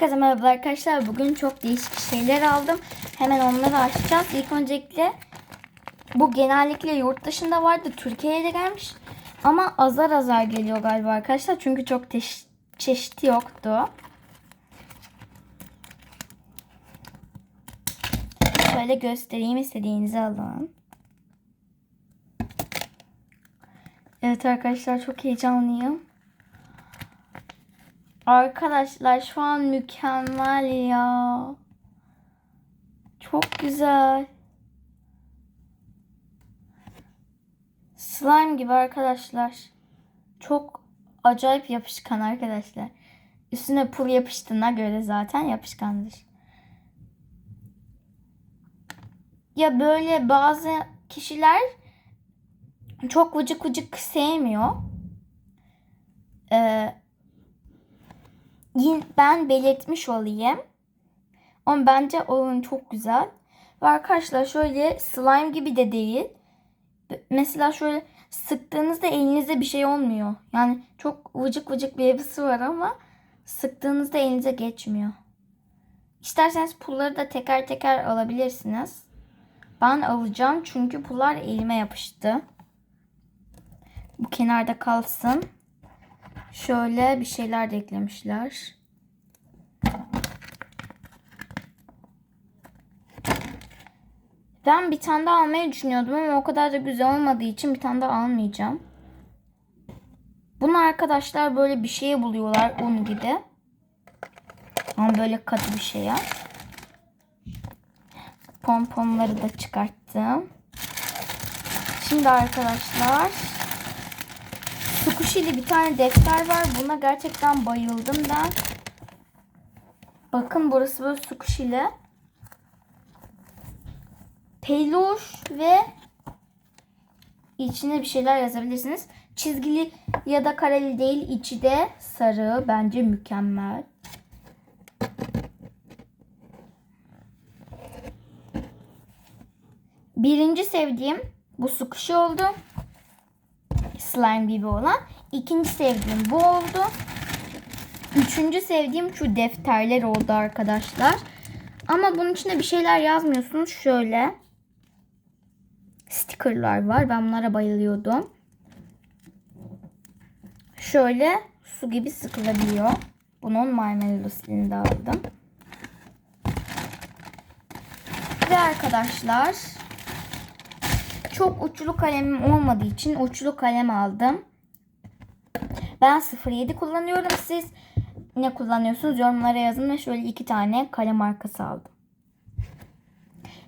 Herkese merhaba arkadaşlar. Bugün çok değişik şeyler aldım. Hemen onları açacağız. İlk öncelikle bu genellikle yurt dışında vardı. Türkiye'ye de gelmiş. Ama azar azar geliyor galiba arkadaşlar. Çünkü çok çeşidi yoktu. Şöyle göstereyim istediğinizi alın. Evet arkadaşlar çok heyecanlıyım. Arkadaşlar şu an mükemmel ya. Çok güzel. Slime gibi arkadaşlar. Çok acayip yapışkan arkadaşlar. Üstüne pul yapıştığına göre zaten yapışkandır. Ya böyle bazı kişiler çok vıcık vıcık sevmiyor. Ee, ben belirtmiş olayım. Ama bence oyun çok güzel. Ve arkadaşlar şöyle slime gibi de değil. Mesela şöyle sıktığınızda elinizde bir şey olmuyor. Yani çok vıcık vıcık bir yapısı var ama sıktığınızda elinize geçmiyor. İsterseniz pulları da teker teker alabilirsiniz. Ben alacağım çünkü pullar elime yapıştı. Bu kenarda kalsın. Şöyle bir şeyler de eklemişler. Ben bir tane daha almayı düşünüyordum ama o kadar da güzel olmadığı için bir tane daha almayacağım. Bunu arkadaşlar böyle bir şeye buluyorlar un gibi. Ama böyle katı bir şeye. Pomponları da çıkarttım. Şimdi arkadaşlar Sukuşili bir tane defter var. Buna gerçekten bayıldım ben. Bakın burası böyle sukuşili. Peluş ve içine bir şeyler yazabilirsiniz. Çizgili ya da kareli değil. içi de sarı. Bence mükemmel. Birinci sevdiğim bu sukuşi oldu slime gibi olan. İkinci sevdiğim bu oldu. Üçüncü sevdiğim şu defterler oldu arkadaşlar. Ama bunun içinde bir şeyler yazmıyorsunuz. Şöyle stickerlar var. Ben bunlara bayılıyordum. Şöyle su gibi sıkılabiliyor. Bunun marshmallow stilinde aldım. Ve arkadaşlar çok uçlu kalemim olmadığı için uçlu kalem aldım. Ben 07 kullanıyorum. Siz ne kullanıyorsunuz? Yorumlara yazın ve şöyle iki tane kalem markası aldım.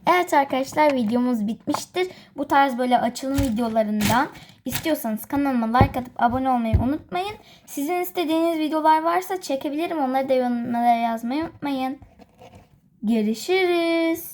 Evet arkadaşlar videomuz bitmiştir. Bu tarz böyle açılım videolarından istiyorsanız kanalıma like atıp abone olmayı unutmayın. Sizin istediğiniz videolar varsa çekebilirim. Onları da yorumlara yazmayı unutmayın. Görüşürüz.